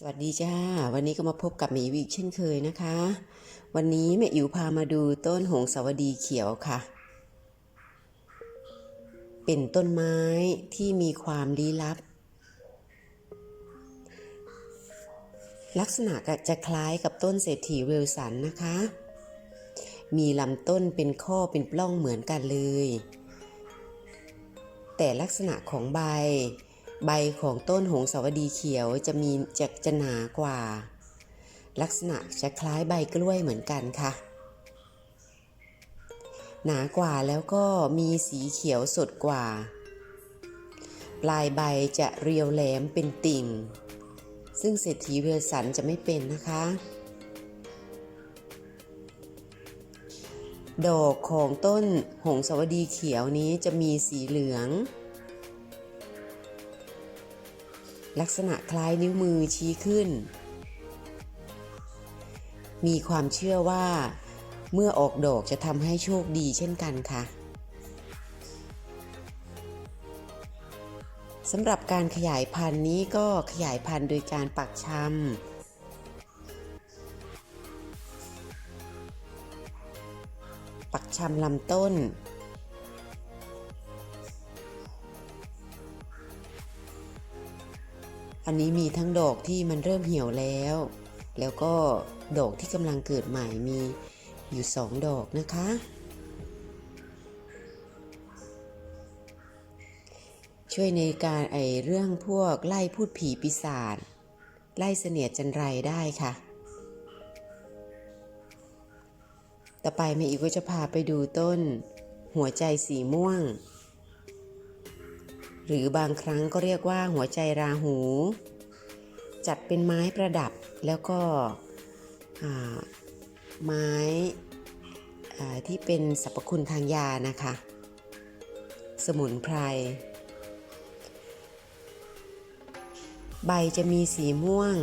สวัสดีจ้า วันนี้ก็มาพบกับแม่อิ๋วอีกเช่นเคยนะคะ วันนี้แม่อิ๋วพามาดูต้นหงสาวดีเขียวค่ะ เป็นต้นไม้ที่มีความลี้ลับ ลักษณะจะคล้ายกับต้นเศรษฐีเวลสันนะคะ มีลำต้นเป็นข้อเป็นปล้องเหมือนกันเลย แต่ลักษณะของใบ ใบของต้นหงสาวดีเขียวจะมีจะจะหนากว่า ลักษณะจะคล้ายใบกล้วยเหมือนกันค่ะ หนากว่าแล้วก็มีสีเขียวสดกว่า ปลายใบจะเรียวแหลมเป็นติ่ง ซึ่งเศรษฐีเวลสันจะไม่เป็นนะคะ ดอกของต้นหงสาวดีเขียวนี้จะมีสีเหลือง ลักษณะคล้ายนิ้วมือชี้ขึ้น มีความเชื่อว่า เมื่อออกดอกจะทำให้โชคดีเช่นกันค่ะสำหรับการขยายพันธุ์นี้ก็ขยายพันธุ์โดยการปักชำปักชำลำต้น อันนี้มีทั้งดอกที่มันเริ่มเหี่ยวแล้ว แล้วก็ดอกที่กำลังเกิดใหม่มีอยู่สองดอกนะคะ ช่วยในการไอเรื่องพวกไล่พูดผีปีศาจไล่เสนียดจันไรได้ค่ะ ต่อไปแม่อีกก็จะพาไปดูต้น หัวใจสีม่วง หรือบางครั้งก็เรียกว่าหัวใจราหู จัดเป็นไม้ประดับแล้วก็ไม้ที่เป็นสรรพคุณทางยานะคะ สมุนไพร ใบจะมีสีม่วง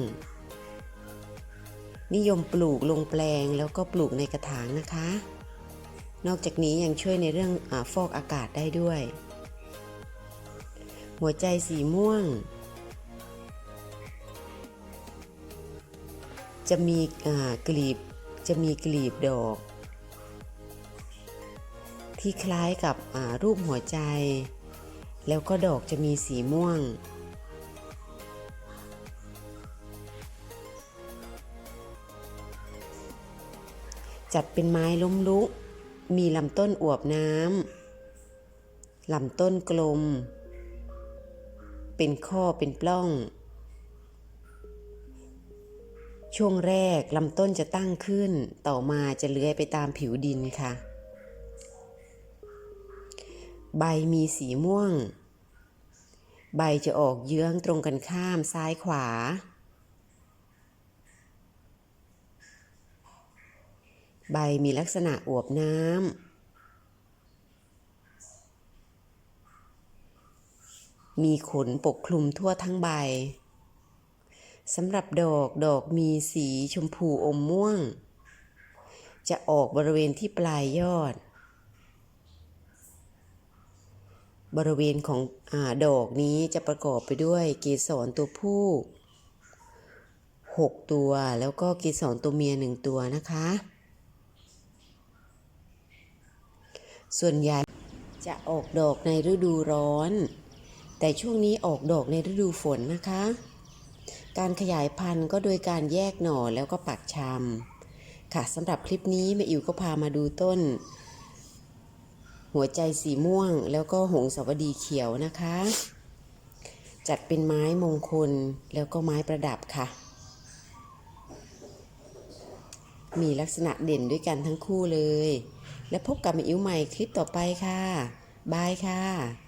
นิยมปลูกลงแปลงแล้วก็ปลูกในกระถางนะคะ นอกจากนี้ยังช่วยในเรื่องอฟอกอากาศได้ด้วย หัวใจสีม่วง จะมีกลีบจะมีกลีบดอก ที่คล้ายกับรูปหัวใจ แล้วก็ดอกจะมีสีม่วง จัดเป็นไม้ล้มลุก มีลำต้นอวบน้ำลำต้นกลม เป็นข้อเป็นปล้อง ช่วงแรกลำต้นจะตั้งขึ้น ต่อมาจะเลื้อยไปตามผิวดินค่ะ ใบมีสีม่วง ใบจะออกเยื้องตรงกันข้ามซ้ายขวา ใบมีลักษณะอวบน้ำ มีขนปกคลุมทั่วทั้งใบสำหรับดอกดอกมีสีชมพูอมม่วง จะออกบริเวณที่ปลายยอด บริเวณของอดอกนี้จะประกอบไปด้วยเกสรตัวผู้ 6 ตัวแล้วก็เกสรตัวเมีย 1 ตัวนะคะ ส่วนใหญ่จะออกดอกในฤดูร้อน แต่ช่วงนี้ออกดอกในฤดูฝนนะคะ การขยายพันธุ์ก็โดยการแยกหน่อแล้วก็ปักชำค่ะสำหรับคลิปนี้แม่อิ๋วก็พามาดูต้น หัวใจสีม่วงแล้วก็หงสาวดีเขียวนะคะ จัดเป็นไม้มงคลแล้วก็ไม้ประดับค่ะ มีลักษณะเด่นด้วยกันทั้งคู่เลย และพบกับแม่อิ๋วใหม่คลิปต่อไปค่ะบายค่ะ